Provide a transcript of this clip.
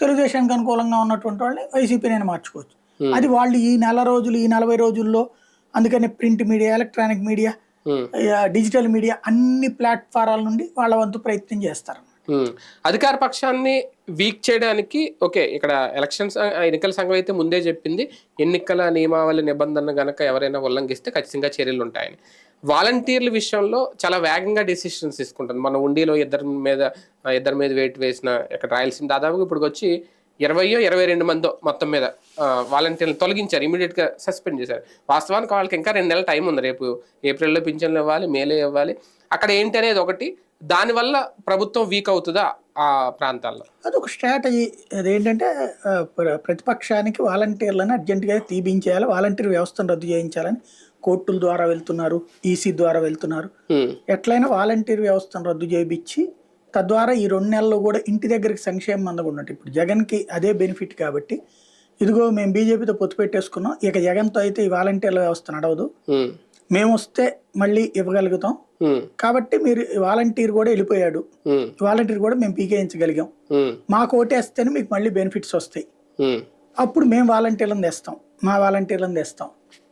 తెలుగుదేశానికి అనుకూలంగా ఉన్నటువంటి వాళ్ళని వైసీపీని మార్చుకోవచ్చు. అది వాళ్ళు ఈ నెల రోజులు ఈ నలభై రోజుల్లో అందుకని print media electronic media digital media అన్ని ప్లాట్ఫారాల నుండి వాళ్ళ వంతు ప్రయత్నం చేస్తారు. అధికార పక్షాన్ని వీక్ చేయడానికి ఓకే ఇక్కడ ఎలక్షన్స్ ఎన్నికల సంఘం అయితే ముందే చెప్పింది ఎన్నికల నియమావళి నిబంధన గనక ఎవరైనా ఉల్లంఘిస్తే ఖచ్చితంగా చర్యలు ఉంటాయని. వాలంటీర్ల విషయంలో చాలా వేగంగా డెసిషన్స్ తీసుకుంటుంది. మన ఉండిలో ఇద్దరి మీద ఇద్దరి మీద వెయిట్ వేసిన ఇక్కడ రాయలసీమ దాదాపుగా ఇప్పుడు వచ్చి ఇరవయో ఇరవై రెండు మందో మొత్తం మీద వాలంటీర్లు తొలగించారు. ఇమీడియట్గా సస్పెండ్ చేశారు. వాస్తవానికి వాళ్ళకి ఇంకా రెండు నెలల టైం ఉంది. రేపు ఏప్రిల్లో పింఛన్లు ఇవ్వాలి మేలో ఇవ్వాలి. అక్కడ ఏంటి అనేది ఒకటి. దానివల్ల ప్రభుత్వం వీక్ అవుతుందా ఆ ప్రాంతాల్లో? అదొక స్ట్రాటజీ అదేంటంటే ప్ర- ప్రతిపక్షానికి వాలంటీర్లను అర్జెంటుగా తీపించేయాలి. వాలంటీర్ వ్యవస్థను రద్దు చేయించాలని కోర్టుల ద్వారా వెళ్తున్నారు ఈసీ ద్వారా వెళ్తున్నారు. ఎట్లయినా వాలంటీర్ వ్యవస్థను రద్దు చేయించి తద్వారా ఈ రెండు నెలల్లో కూడా ఇంటి దగ్గరికి సంక్షేమం అందకున్నట్టు ఇప్పుడు జగన్కి అదే బెనిఫిట్ కాబట్టి ఇదిగో మేము బీజేపీతో పొత్తు పెట్టేసుకున్నాం ఇక జగన్తో అయితే ఈ వాలంటీర్ల వ్యవస్థ నడవదు. మేము వస్తే మళ్ళీ ఇవ్వగలుగుతాం. కాబట్టి మీరు వాలంటీర్ కూడా వెళ్ళిపోయాడు. వాలంటీర్ కూడా మేము పీకేయించగలిగాం. మాకు ఓటేస్తేనే మీకు మళ్ళీ బెనిఫిట్స్ వస్తాయి. అప్పుడు మేము వాలంటీర్లను తెస్తాం. మా వాలంటీర్లను తెస్తాం.